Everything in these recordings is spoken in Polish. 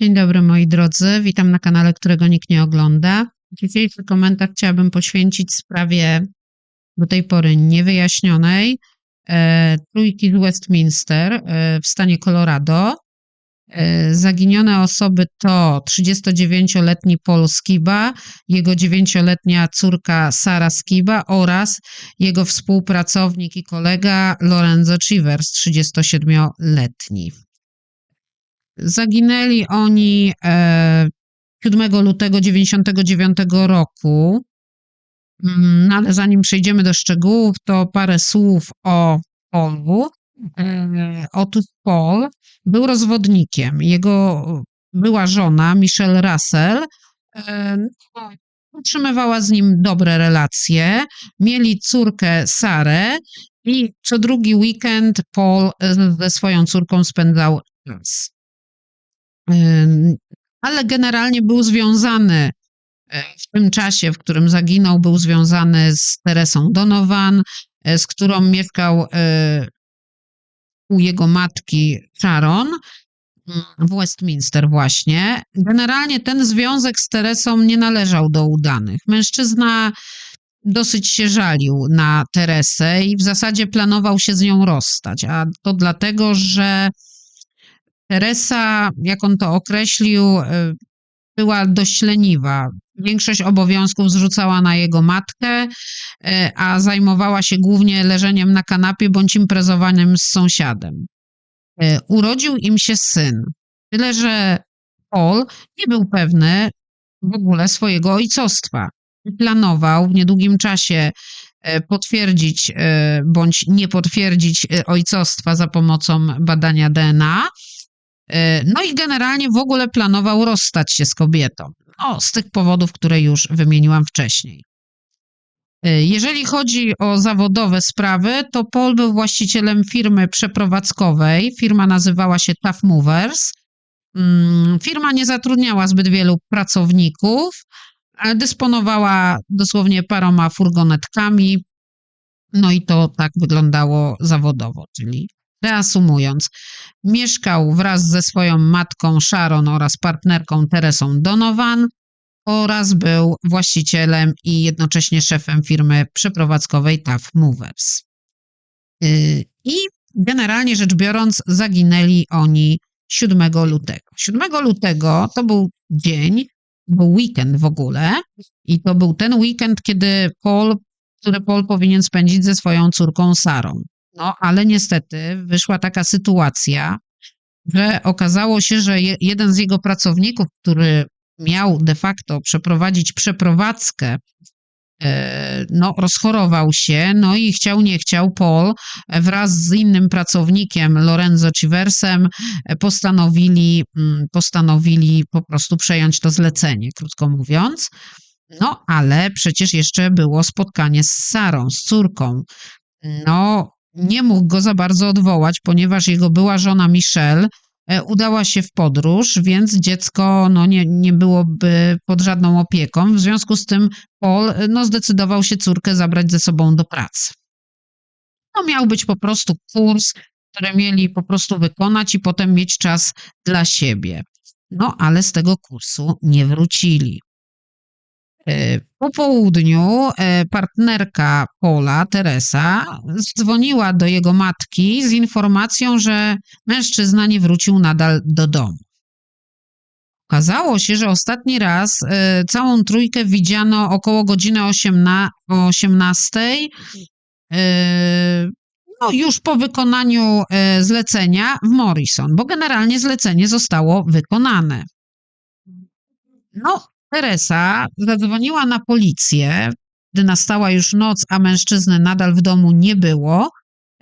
Dzień dobry moi drodzy, witam na kanale, którego nikt nie ogląda. Dzisiejszy komentarz chciałabym poświęcić sprawie do tej pory niewyjaśnionej e, trójki z Westminster e, w stanie Colorado. E, zaginione osoby to 39-letni Paul Skiba, jego 9-letnia córka Sara Skiba oraz jego współpracownik i kolega Lorenzo Chivers, 37-letni. Zaginęli oni e, 7 lutego 99 roku. Mm, No ale zanim przejdziemy do szczegółów, to parę słów o Paulu. E, otóż Paul był rozwodnikiem. Jego była żona, Michelle Russell, e, no, utrzymywała z nim dobre relacje. Mieli córkę Sarę i co drugi weekend Paul e, ze swoją córką spędzał czas. Ale generalnie był związany e, w tym czasie, w którym zaginął, był związany z Teresą Donovan, e, z którą mieszkał e, u jego matki Sharon mm, w Westminster właśnie. Generalnie ten związek z Teresą nie należał do udanych. Mężczyzna dosyć się żalił na Teresę i w zasadzie planował się z nią rozstać, a to dlatego, że Teresa, jak on to określił, y, była dość leniwa. Większość obowiązków zrzucała na jego matkę, y, a zajmowała się głównie leżeniem na kanapie bądź imprezowaniem z sąsiadem. Y, Urodził im się syn. Tyle, że Paul nie był pewny w ogóle swojego ojcostwa. Planował w niedługim czasie e, potwierdzić e, bądź nie potwierdzić e, ojcostwa za pomocą badania DNA. E, No i generalnie w ogóle planował rozstać się z kobietą. No, z tych powodów, które już wymieniłam wcześniej. E, Jeżeli chodzi o zawodowe sprawy, to Paul był właścicielem firmy przeprowadzkowej. Firma nazywała się Tough Movers. Mm, Firma nie zatrudniała zbyt wielu pracowników, dysponowała dosłownie paroma furgonetkami. No i to tak wyglądało zawodowo, czyli reasumując, mieszkał wraz ze swoją matką Sharon oraz partnerką Teresą Donovan oraz był właścicielem i jednocześnie szefem firmy przeprowadzkowej Tough Movers. Yy, I generalnie rzecz biorąc, zaginęli oni 7 lutego. 7 lutego to był dzień, był weekend w ogóle i to był ten weekend, kiedy Paul, który Paul powinien spędzić ze swoją córką Sarą. No, ale niestety wyszła taka sytuacja, że okazało się, że je, jeden z jego pracowników, który miał de facto przeprowadzić przeprowadzkę, e, no, rozchorował się, no i chciał, nie chciał, Paul e, wraz z innym pracownikiem, Lorenzo Chiversem, e, postanowili, mm, postanowili po prostu przejąć to zlecenie, krótko mówiąc. No, ale przecież jeszcze było spotkanie z Sarą, z córką. No, nie mógł go za bardzo odwołać, ponieważ jego była żona Michelle e, udała się w podróż, więc dziecko no, nie, nie byłoby pod żadną opieką. W związku z tym Paul e, no, zdecydował się córkę zabrać ze sobą do pracy. To miał być po prostu kurs, który mieli po prostu wykonać i potem mieć czas dla siebie. No, ale z tego kursu nie wrócili. E, Po południu e, partnerka Pola, Teresa, dzwoniła do jego matki z informacją, że mężczyzna nie wrócił nadal do domu. Okazało się, że ostatni raz e, całą trójkę widziano około godziny 18, no już po wykonaniu zlecenia w Morrison, bo generalnie zlecenie zostało wykonane. No, Teresa zadzwoniła na policję, gdy nastała już noc, a mężczyzny nadal w domu nie było.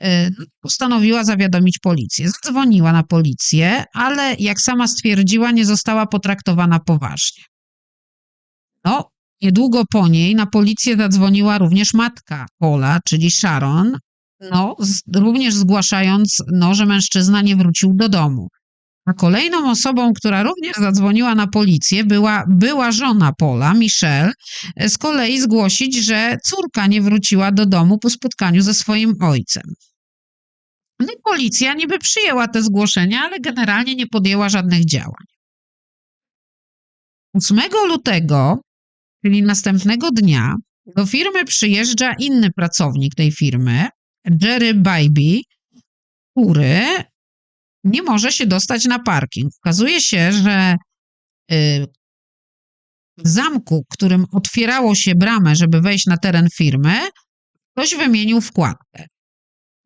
e, Postanowiła zawiadomić policję. Zadzwoniła na policję, ale jak sama stwierdziła, nie została potraktowana poważnie. No, niedługo po niej na policję zadzwoniła również matka Pola, czyli Sharon, no, z, również zgłaszając, no, że mężczyzna nie wrócił do domu. A kolejną osobą, która również zadzwoniła na policję, była była żona Pola, Michelle, e, z kolei zgłosić, że córka nie wróciła do domu po spotkaniu ze swoim ojcem. No i policja niby przyjęła te zgłoszenia, ale generalnie nie podjęła żadnych działań. 8 lutego, czyli następnego dnia, do firmy przyjeżdża inny pracownik tej firmy, Jerry Bybee, który nie może się dostać na parking. Okazuje się, że y, w zamku, którym otwierało się bramę, żeby wejść na teren firmy, ktoś wymienił wkładkę.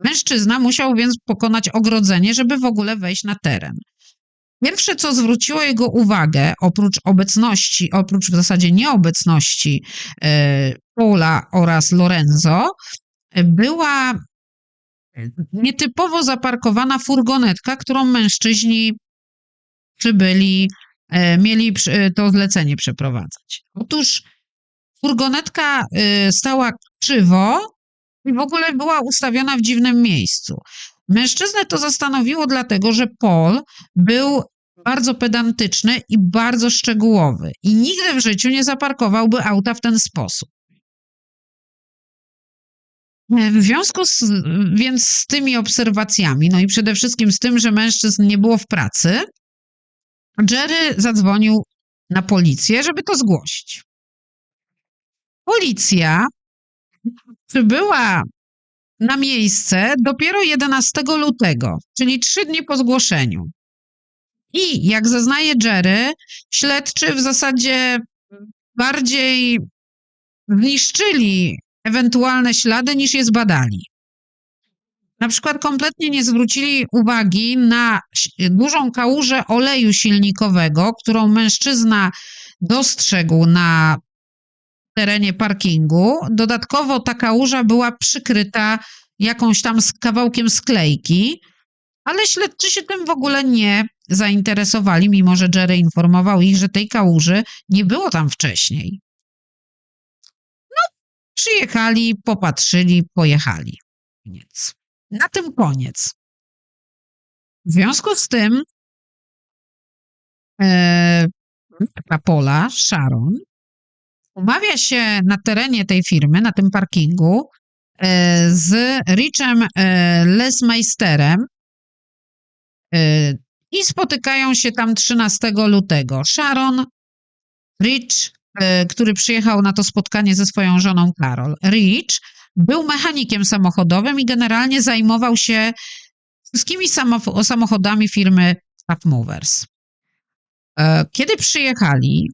Mężczyzna musiał więc pokonać ogrodzenie, żeby w ogóle wejść na teren. Pierwsze, co zwróciło jego uwagę, oprócz obecności, oprócz w zasadzie nieobecności e, Paula oraz Lorenzo, była nietypowo zaparkowana furgonetka, którą mężczyźni przybyli, e, mieli e, to zlecenie przeprowadzać. Otóż furgonetka e, stała krzywo i w ogóle była ustawiona w dziwnym miejscu. Mężczyznę to zastanowiło, dlatego że Paul był bardzo pedantyczny i bardzo szczegółowy i nigdy w życiu nie zaparkowałby auta w ten sposób. W związku z, więc z tymi obserwacjami, no i przede wszystkim z tym, że mężczyzn nie było w pracy, Jerry zadzwonił na policję, żeby to zgłosić. Policja przybyła na miejsce dopiero 11 lutego, czyli trzy dni po zgłoszeniu. I jak zeznaje Jerry, śledczy w zasadzie bardziej zniszczyli ewentualne ślady niż je zbadali. Na przykład kompletnie nie zwrócili uwagi na dużą kałużę oleju silnikowego, którą mężczyzna dostrzegł na terenie parkingu. Dodatkowo ta kałuża była przykryta jakąś tam kawałkiem sklejki, ale śledczy się tym w ogóle nie zainteresowali, mimo że Jerry informował ich, że tej kałuży nie było tam wcześniej. Przyjechali, popatrzyli, pojechali. Koniec. Na tym koniec. W związku z tym e, matka Pola, Sharon, umawia się na terenie tej firmy, na tym parkingu, e, z Richem e, Lesmeisterem e, i spotykają się tam 13 lutego. Sharon, Rich, który przyjechał na to spotkanie ze swoją żoną Carol. Rich był mechanikiem samochodowym i generalnie zajmował się wszystkimi samochodami firmy Staff Movers. E, Kiedy przyjechali,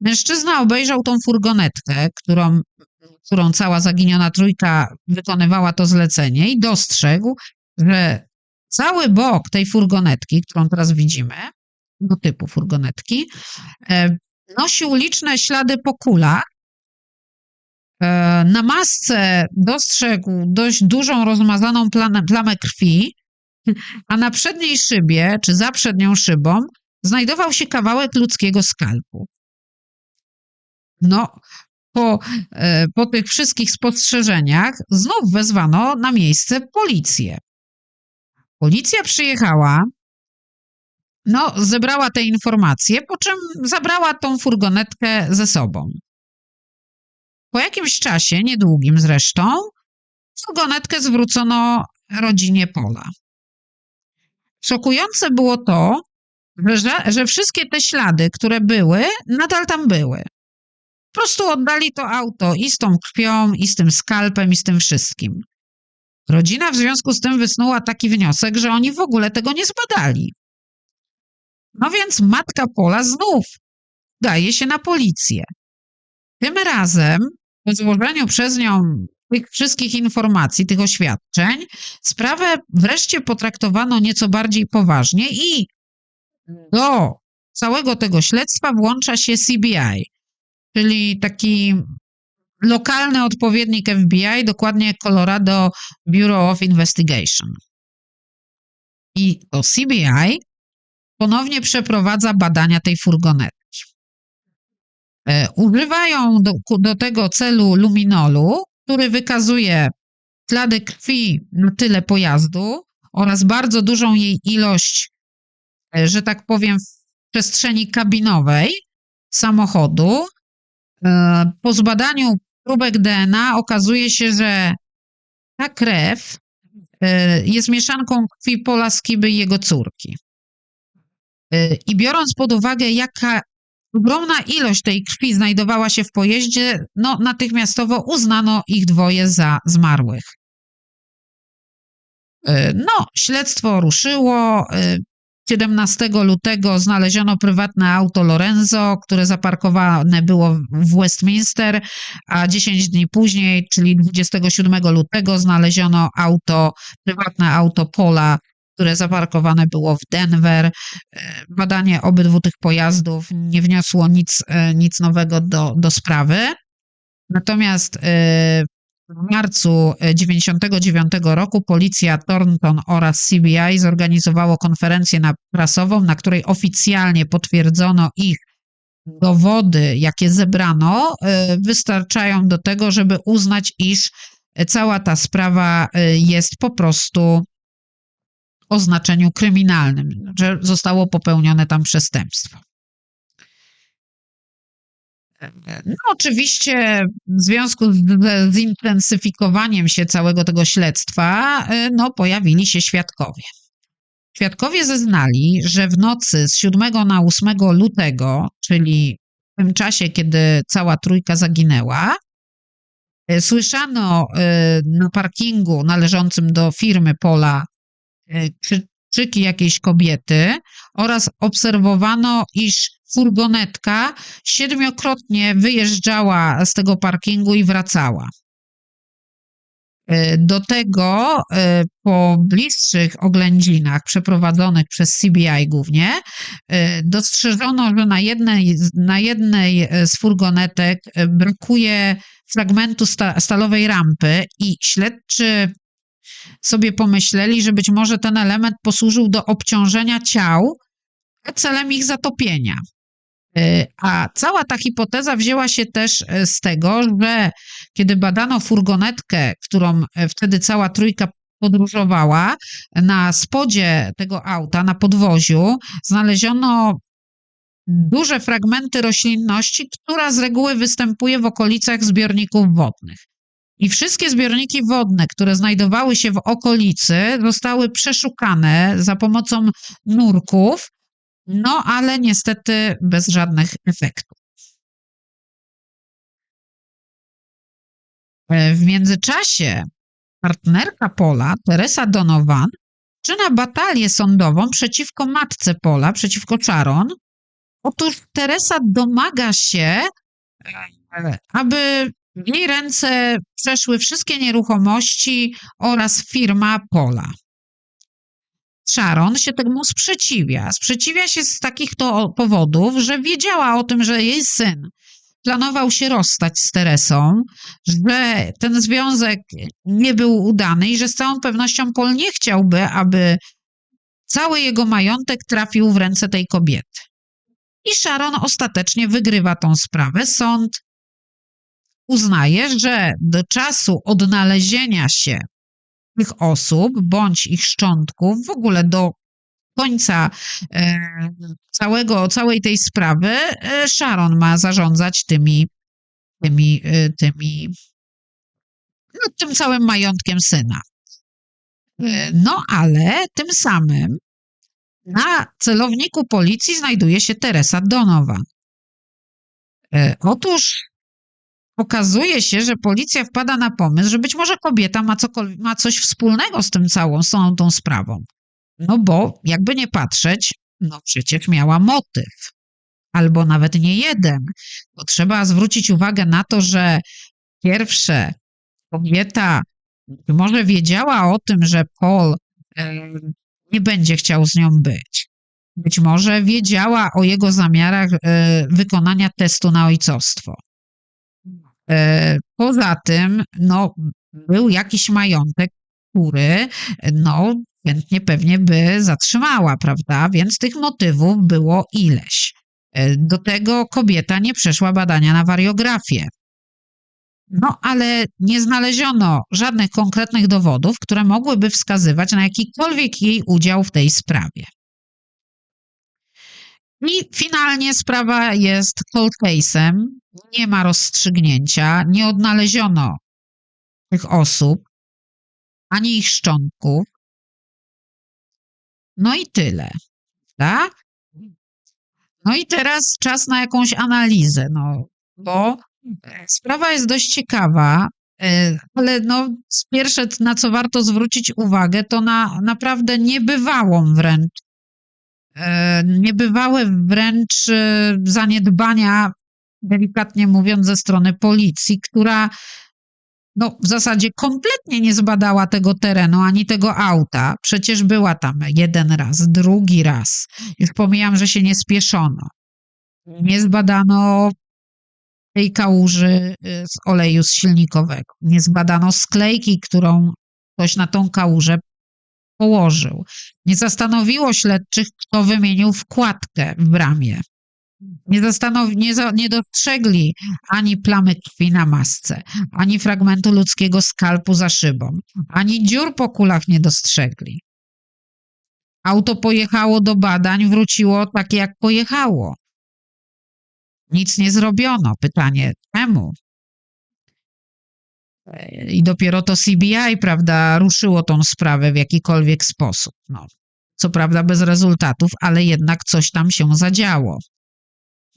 mężczyzna obejrzał tą furgonetkę, którą, którą cała zaginiona trójka wykonywała to zlecenie i dostrzegł, że cały bok tej furgonetki, którą teraz widzimy, tego typu furgonetki, e, nosił liczne ślady po kulach. E, Na masce dostrzegł dość dużą rozmazaną plamę krwi, a na przedniej szybie, czy za przednią szybą, znajdował się kawałek ludzkiego skalpu. No, po, e, po tych wszystkich spostrzeżeniach znów wezwano na miejsce policję. Policja przyjechała, no, zebrała te informacje, po czym zabrała tą furgonetkę ze sobą. Po jakimś czasie, niedługim zresztą, furgonetkę zwrócono rodzinie Pola. Szokujące było to, że, że wszystkie te ślady, które były, nadal tam były. Po prostu oddali to auto i z tą krwią, i z tym skalpem, i z tym wszystkim. Rodzina w związku z tym wysnuła taki wniosek, że oni w ogóle tego nie zbadali. No więc matka Pola znów daje się na policję. Tym razem, po złożeniu przez nią tych wszystkich informacji, tych oświadczeń, sprawę wreszcie potraktowano nieco bardziej poważnie i do całego tego śledztwa włącza się CBI, czyli taki lokalny odpowiednik FBI, dokładnie Colorado Bureau of Investigation. I to CBI ponownie przeprowadza badania tej furgonetki. E, Używają do, do tego celu luminolu, który wykazuje ślady krwi na tyle pojazdu oraz bardzo dużą jej ilość, e, że tak powiem, w przestrzeni kabinowej samochodu. E, Po zbadaniu próbek DNA okazuje się, że ta krew jest mieszanką krwi Pola Skiby i jego córki. E, I biorąc pod uwagę, jaka ogromna ilość tej krwi znajdowała się w pojeździe, no natychmiastowo uznano ich dwoje za zmarłych. E, No, śledztwo ruszyło. e, 17 lutego znaleziono prywatne auto Lorenzo, które zaparkowane było w Westminster, a 10 dni później, czyli 27 lutego, znaleziono auto, prywatne auto Pola, które zaparkowane było w Denver. E, Badanie obydwu tych pojazdów nie wniosło nic, e, nic nowego do, do sprawy. Natomiast e, w marcu e, 99 roku policja Thornton oraz CBI zorganizowało konferencję prasową, na której oficjalnie potwierdzono ich dowody, jakie zebrano, wystarczają do tego, żeby uznać, iż cała ta sprawa jest po prostu o znaczeniu kryminalnym, że zostało popełnione tam przestępstwo. No, oczywiście w związku z zintensyfikowaniem się całego tego śledztwa, y, no, pojawili się świadkowie. Świadkowie zeznali, że w nocy z 7 na 8 lutego, czyli w tym czasie, kiedy cała trójka zaginęła, y, słyszano y, na parkingu należącym do firmy Pola krzyki jakiejś kobiety oraz obserwowano, iż furgonetka siedmiokrotnie wyjeżdżała z tego parkingu i wracała. E, Do tego e, po bliższych oględzinach przeprowadzonych przez CBI głównie dostrzeżono, że na jednej, na jednej z furgonetek brakuje fragmentu sta, stalowej rampy i śledczy sobie pomyśleli, że być może ten element posłużył do obciążenia ciał celem ich zatopienia. Y, A cała ta hipoteza wzięła się też e, z tego, że kiedy badano furgonetkę, którą e, wtedy cała trójka podróżowała, na spodzie tego auta, na podwoziu, znaleziono duże fragmenty roślinności, która z reguły występuje w okolicach zbiorników wodnych. I wszystkie zbiorniki wodne, które znajdowały się w okolicy, zostały przeszukane za pomocą nurków, no ale niestety bez żadnych efektów. E, W międzyczasie partnerka Pola, Teresa Donovan, zaczyna batalię sądową przeciwko matce Pola, przeciwko Sharon. Otóż Teresa domaga się, e, aby w jej ręce przeszły wszystkie nieruchomości oraz firma Pola. Sharon się temu sprzeciwia. Sprzeciwia się z takich to powodów, że wiedziała o tym, że jej syn planował się rozstać z Teresą, że ten związek nie był udany i że z całą pewnością Paul nie chciałby, aby cały jego majątek trafił w ręce tej kobiety. I Sharon ostatecznie wygrywa tą sprawę. Sąd uznaje, że do czasu odnalezienia się tych osób bądź ich szczątków, w ogóle do końca e, całego, całej tej sprawy, e, Sharon ma zarządzać tymi, tymi, e, tymi no, tym całym majątkiem syna. No ale tym samym na celowniku policji znajduje się Teresa Donovan. Otóż okazuje się, że policja wpada na pomysł, że być może kobieta ma, cokol- ma coś wspólnego z tym całą, z całą tą sprawą. No bo jakby nie patrzeć, no przecież miała motyw. Albo nawet nie jeden. Bo trzeba zwrócić uwagę na to, że pierwsze kobieta może wiedziała o tym, że Paul e, nie będzie chciał z nią być. Być może wiedziała o jego zamiarach e, wykonania testu na ojcostwo. E, Poza tym, no, był jakiś majątek, który, no, chętnie pewnie by zatrzymała, prawda? Więc tych motywów było ileś. E, Do tego kobieta nie przeszła badania na wariografię. No, ale nie znaleziono żadnych konkretnych dowodów, które mogłyby wskazywać na jakikolwiek jej udział w tej sprawie. I finalnie sprawa jest cold case'em, nie ma rozstrzygnięcia, nie odnaleziono tych osób, ani ich szczątków. No i tyle. Tak? No i teraz czas na jakąś analizę, no, bo sprawa jest dość ciekawa, e, ale no, pierwsze, na co warto zwrócić uwagę, to na naprawdę niebywałą wręcz, e, niebywałe wręcz e, zaniedbania, delikatnie mówiąc, ze strony policji, która no, w zasadzie kompletnie nie zbadała tego terenu ani tego auta. Przecież była tam jeden raz, drugi raz. Już pomijam, że się nie spieszono. Nie zbadano tej kałuży y, z oleju z silnikowego. Nie zbadano sklejki, którą ktoś na tą kałużę położył. Nie zastanowiło śledczych, kto wymienił wkładkę w bramie. Nie, zastanow- nie, za- nie dostrzegli ani plamy krwi na masce, ani fragmentu ludzkiego skalpu za szybą, ani dziur po kulach nie dostrzegli. Auto pojechało do badań, wróciło takie, jak pojechało. Nic nie zrobiono. Pytanie, czemu? I dopiero to CBI, prawda, ruszyło tą sprawę w jakikolwiek sposób. No, co prawda bez rezultatów, ale jednak coś tam się zadziało.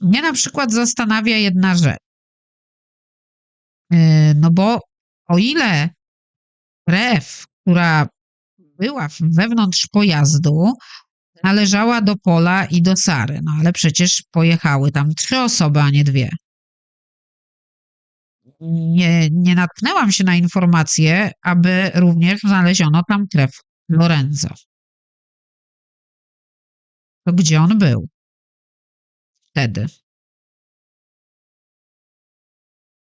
Mnie na przykład zastanawia jedna rzecz. Yy, No bo o ile krew, która była wewnątrz pojazdu, należała do Pola i do Sary, no ale przecież pojechały tam trzy osoby, a nie dwie. Nie, nie natknęłam się na informację, aby również znaleziono tam krew Lorenzo. To gdzie on był? Wtedy.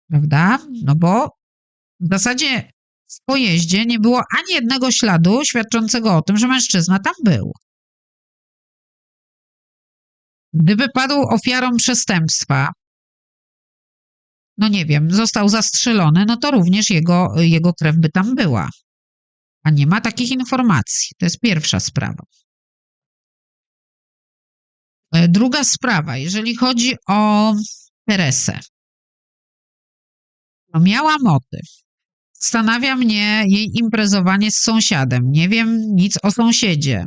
Prawda? No bo w zasadzie w pojeździe nie było ani jednego śladu świadczącego o tym, że mężczyzna tam był. Gdyby padł ofiarą przestępstwa, no nie wiem, został zastrzelony, no to również jego, jego krew by tam była. A nie ma takich informacji. To jest pierwsza sprawa. E, Druga sprawa, jeżeli chodzi o Teresę. No miała motyw. Zastanawia mnie jej imprezowanie z sąsiadem. Nie wiem nic o sąsiedzie.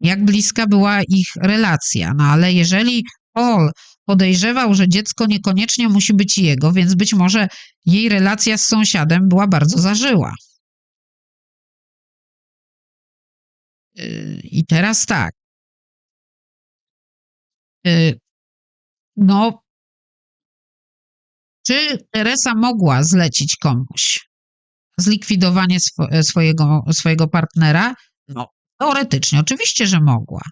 Jak bliska była ich relacja. No ale jeżeli Paul podejrzewał, że dziecko niekoniecznie musi być jego, więc być może jej relacja z sąsiadem była bardzo zażyła. Yy, I teraz tak. Yy, No, czy Teresa mogła zlecić komuś zlikwidowanie swo- swojego, swojego partnera? No, teoretycznie, oczywiście, że mogła.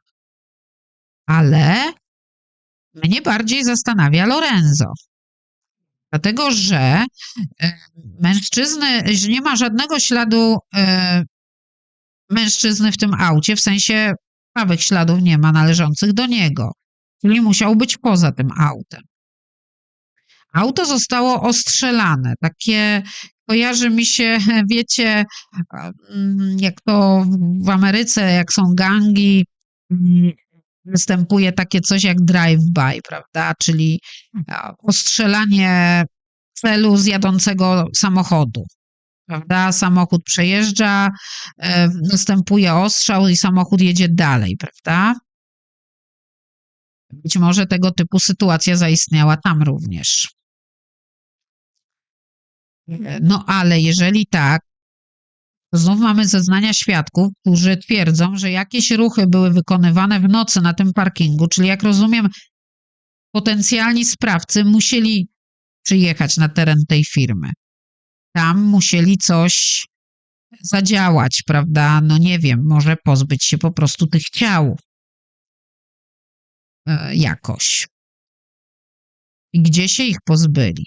Ale mnie bardziej zastanawia Lorenzo. Dlatego, że e, mężczyzny, że nie ma żadnego śladu e, mężczyzny w tym aucie, w sensie prawych śladów nie ma należących do niego. Czyli musiał być poza tym autem. Auto zostało ostrzelane. Takie kojarzy mi się, wiecie, mm, jak to w Ameryce, jak są gangi, mm, występuje takie coś jak drive-by, prawda? Czyli ostrzelanie celu z jadącego samochodu. Prawda? Samochód przejeżdża, e, następuje ostrzał i samochód jedzie dalej, prawda? Być może tego typu sytuacja zaistniała tam również. No ale jeżeli tak, to znów mamy zeznania świadków, którzy twierdzą, że jakieś ruchy były wykonywane w nocy na tym parkingu, czyli jak rozumiem, potencjalni sprawcy musieli przyjechać na teren tej firmy. Tam musieli coś zadziałać, prawda? No nie wiem, może pozbyć się po prostu tych ciał e, jakoś. I gdzie się ich pozbyli?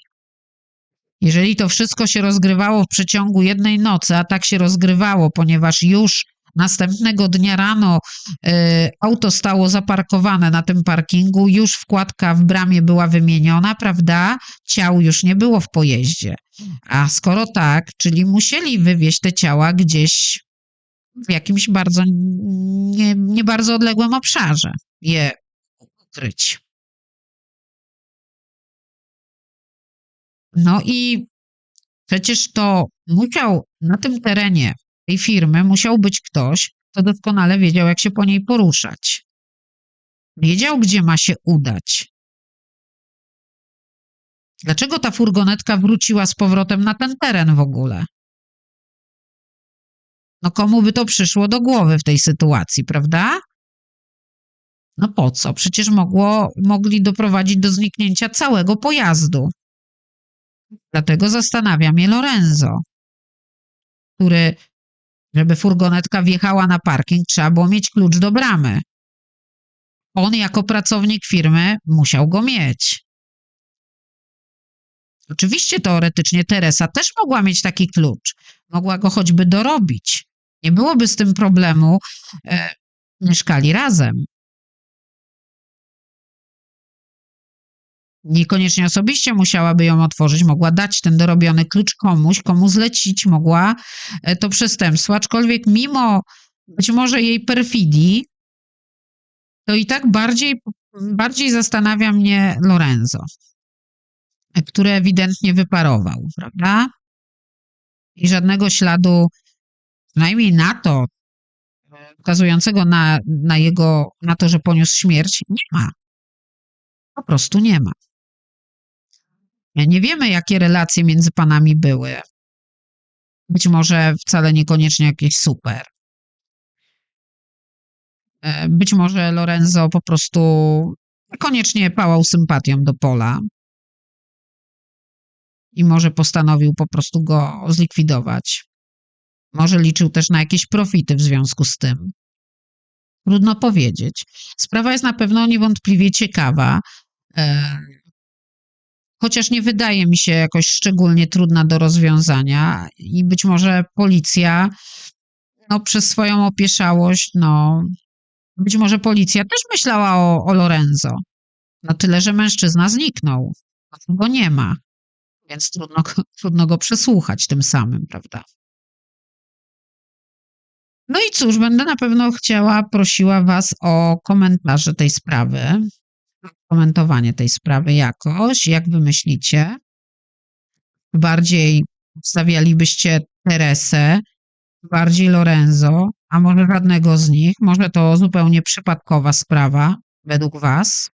Jeżeli to wszystko się rozgrywało w przeciągu jednej nocy, a tak się rozgrywało, ponieważ już następnego dnia rano e, auto stało zaparkowane na tym parkingu, już wkładka w bramie była wymieniona, prawda? Ciał już nie było w pojeździe. A skoro tak, czyli musieli wywieźć te ciała gdzieś w jakimś bardzo nie, nie bardzo odległym obszarze, je ukryć. No i przecież to musiał na tym terenie tej firmy musiał być ktoś, kto doskonale wiedział, jak się po niej poruszać. Wiedział, gdzie ma się udać. Dlaczego ta furgonetka wróciła z powrotem na ten teren w ogóle? No komu by to przyszło do głowy w tej sytuacji, prawda? No po co? Przecież mogło, mogli doprowadzić do zniknięcia całego pojazdu. Dlatego zastanawia mnie Lorenzo, który, żeby furgonetka wjechała na parking, trzeba było mieć klucz do bramy. On jako pracownik firmy musiał go mieć. Oczywiście teoretycznie Teresa też mogła mieć taki klucz. Mogła go choćby dorobić. Nie byłoby z tym problemu. E, mieszkali razem. Niekoniecznie osobiście musiałaby ją otworzyć, mogła dać ten dorobiony klucz komuś, komu zlecić mogła e, to przestępstwo, aczkolwiek mimo być może jej perfidii, to i tak bardziej, bardziej zastanawia mnie Lorenzo, który ewidentnie wyparował, prawda? I żadnego śladu, przynajmniej na to, wskazującego na, na jego, na to, że poniósł śmierć, nie ma. Po prostu nie ma. Nie wiemy, jakie relacje między panami były. Być może wcale niekoniecznie jakieś super. E, Być może Lorenzo po prostu niekoniecznie pałał sympatią do Pola i może postanowił po prostu go zlikwidować. Może liczył też na jakieś profity w związku z tym. Trudno powiedzieć. Sprawa jest na pewno niewątpliwie ciekawa, e, chociaż nie wydaje mi się jakoś szczególnie trudna do rozwiązania i być może policja no, przez swoją opieszałość, no, być może policja też myślała o, o Lorenzo. No tyle, że mężczyzna zniknął, a go nie ma, więc trudno, trudno go przesłuchać tym samym, prawda? No i cóż, będę na pewno chciała, prosiła Was o komentarze tej sprawy, komentowanie tej sprawy jakoś, jak Wy myślicie. Bardziej stawialibyście Teresę, bardziej Lorenzo, a może żadnego z nich, może to zupełnie przypadkowa sprawa według Was.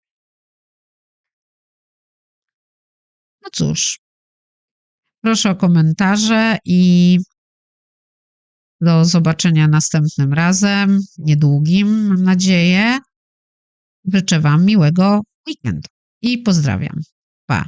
No cóż, proszę o komentarze i do zobaczenia następnym razem, niedługim, mam nadzieję. Życzę Wam miłego weekendu i pozdrawiam. Pa.